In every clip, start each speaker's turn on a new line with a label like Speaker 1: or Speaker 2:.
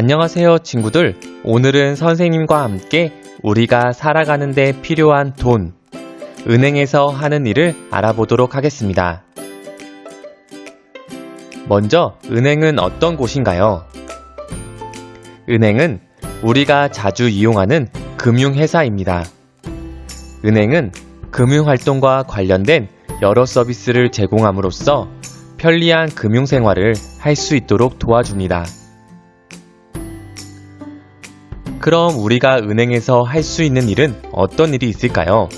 Speaker 1: 안녕하세요, 친구들. 오늘은 선생님과 함께 우리가 살아가는 데 필요한 돈, 은행에서 하는 일을 알아보도록 하겠습니다. 먼저, 은행은 어떤 곳인가요? 은행은 우리가 자주 이용하는 금융회사입니다. 은행은 금융활동과 관련된 여러 서비스를 제공함으로써 편리한 금융생활을 할 수 있도록 도와줍니다. 그럼 우리가 은행에서 할 수 있는 일은 어떤 일이 있을까요?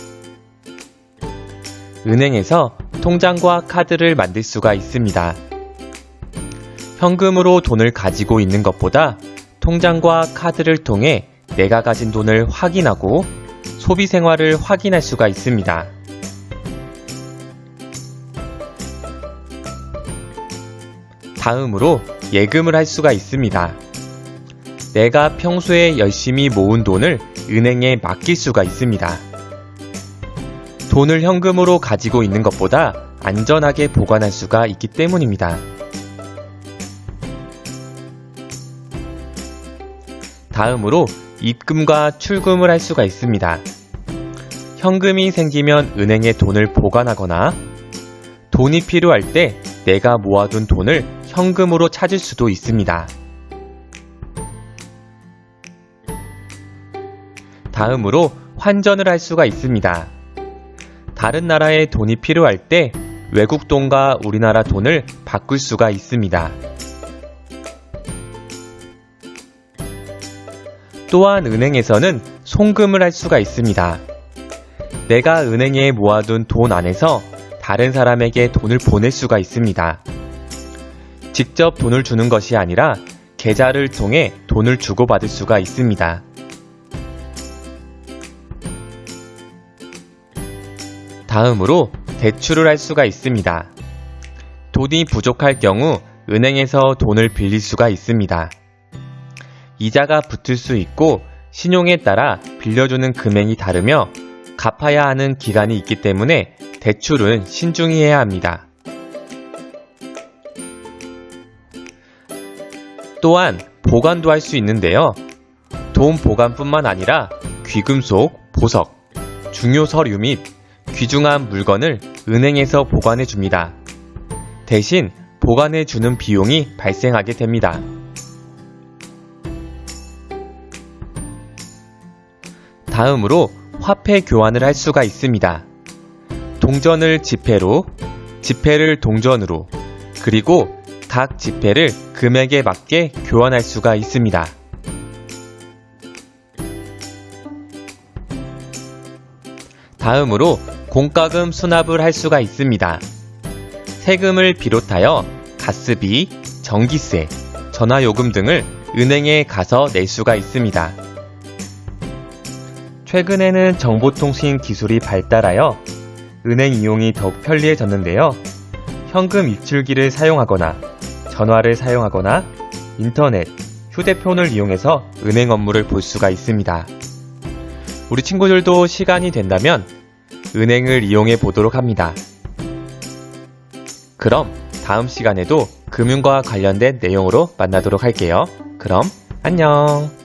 Speaker 1: 은행에서 통장과 카드를 만들 수가 있습니다. 현금으로 돈을 가지고 있는 것보다 통장과 카드를 통해 내가 가진 돈을 확인하고 소비 생활을 확인할 수가 있습니다. 다음으로 예금을 할 수가 있습니다. 내가 평소에 열심히 모은 돈을 은행에 맡길 수가 있습니다. 돈을 현금으로 가지고 있는 것보다 안전하게 보관할 수가 있기 때문입니다. 다음으로 입금과 출금을 할 수가 있습니다. 현금이 생기면 은행에 돈을 보관하거나 돈이 필요할 때 내가 모아둔 돈을 현금으로 찾을 수도 있습니다. 다음으로 환전을 할 수가 있습니다. 다른 나라에 돈이 필요할 때 외국 돈과 우리나라 돈을 바꿀 수가 있습니다. 또한 은행에서는 송금을 할 수가 있습니다. 내가 은행에 모아둔 돈 안에서 다른 사람에게 돈을 보낼 수가 있습니다. 직접 돈을 주는 것이 아니라 계좌를 통해 돈을 주고받을 수가 있습니다. 다음으로 대출을 할 수가 있습니다. 돈이 부족할 경우 은행에서 돈을 빌릴 수가 있습니다. 이자가 붙을 수 있고 신용에 따라 빌려주는 금액이 다르며 갚아야 하는 기간이 있기 때문에 대출은 신중히 해야 합니다. 또한 보관도 할 수 있는데요. 돈 보관뿐만 아니라 귀금속, 보석, 중요 서류 및 귀중한 물건을 은행에서 보관해 줍니다. 대신 보관해 주는 비용이 발생하게 됩니다. 다음으로 화폐 교환을 할 수가 있습니다. 동전을 지폐로, 지폐를 동전으로, 그리고 각 지폐를 금액에 맞게 교환할 수가 있습니다. 다음으로 공과금 수납을 할 수가 있습니다. 세금을 비롯하여 가스비, 전기세, 전화요금 등을 은행에 가서 낼 수가 있습니다. 최근에는 정보통신 기술이 발달하여 은행 이용이 더욱 편리해졌는데요. 현금 입출기를 사용하거나 전화를 사용하거나 인터넷, 휴대폰을 이용해서 은행 업무를 볼 수가 있습니다. 우리 친구들도 시간이 된다면 은행을 이용해 보도록 합니다. 그럼 다음 시간에도 금융과 관련된 내용으로 만나도록 할게요. 그럼 안녕!